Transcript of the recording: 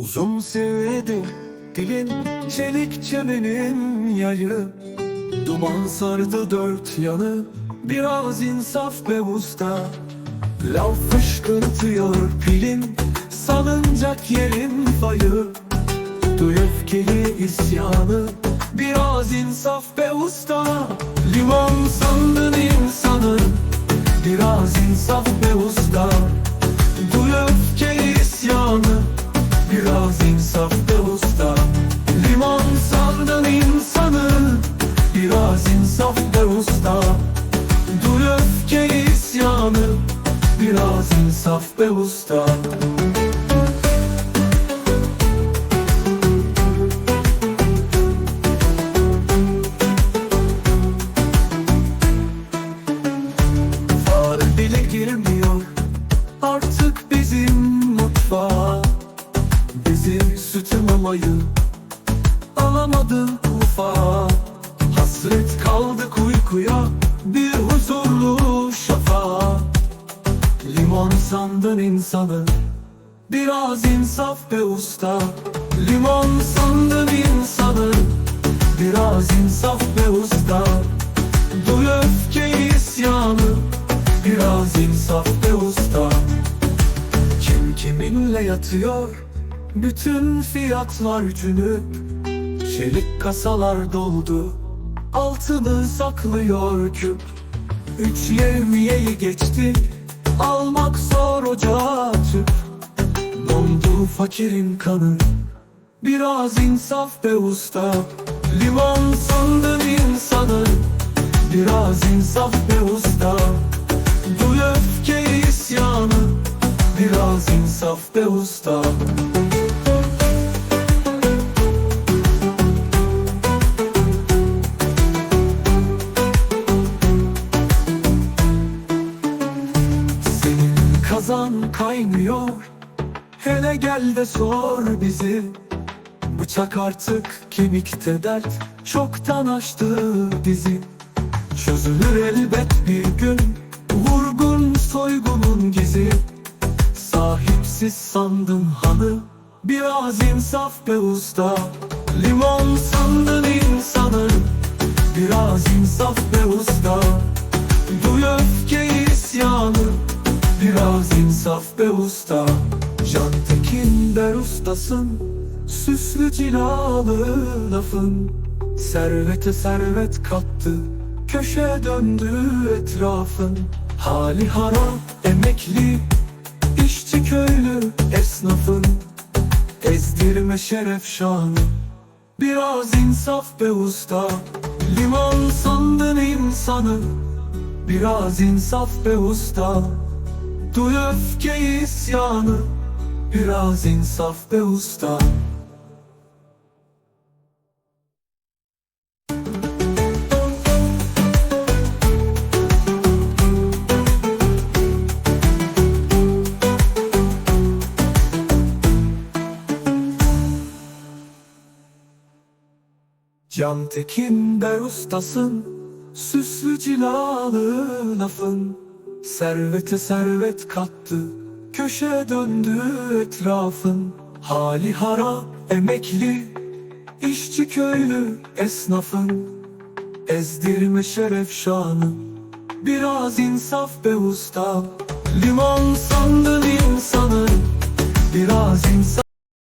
Uzun sevdim dilin çelik çemenin yayı Duman sardı dört yanı biraz insaf be usta. Lav fışkırtıyor pilin salıncak yerin fayı. Duy öfkeli isyanı biraz insaf be usta. Limon sandın be usta. Bile girmiyor. Artık bizim mutfağa. Bizim sütü Alamadı ufağa. Hasret kaldık uykuya Bir huzurlu şafağa Limon sandın insanı Biraz insaf be usta. Limon sandın insanı Biraz insaf be usta. Duy öfke isyanı Biraz insaf be usta. Kim kiminle yatıyor Bütün fiyatlar cünüp Çelik kasalar doldu Altını saklıyor küp. Üç yevmiyeyi geçti Almak zor ocağa tüp Dondu fakirin kanı Biraz insaf be usta. Limon sandın insanı Biraz insaf be usta. Duy öfke isyanı Biraz insaf be usta kazan kaynıyor. Hele gel de sor bizi. Bıçak artık kemikte dert. Çoktan açtı dizi Çözülür elbet bir gün. Vurgun soygunun gizi. Sahipsiz sandın hanı. Biraz insaf be usta. Limon sandın insanı. Biraz insaf be usta insaf be usta. Can Tekin der ustasın Süslü cilalı lafın. Servete servet kattı Köşe döndü etrafın. Hali harap emekli işçi köylü esnafın. Ezdirme şeref şanı Biraz insaf be usta. Limon sandın insanı Biraz insaf be usta Duy öfke isyanı Biraz insaf be usta. Can Tekin der ustasın Süslü cilalı lafın Servete servet kattı Köşe döndü etrafın. Hali harap emekli işçi köylü esnafın. Ezdirme şeref şanı Biraz insaf be usta. Limon sandın insanı Biraz insaf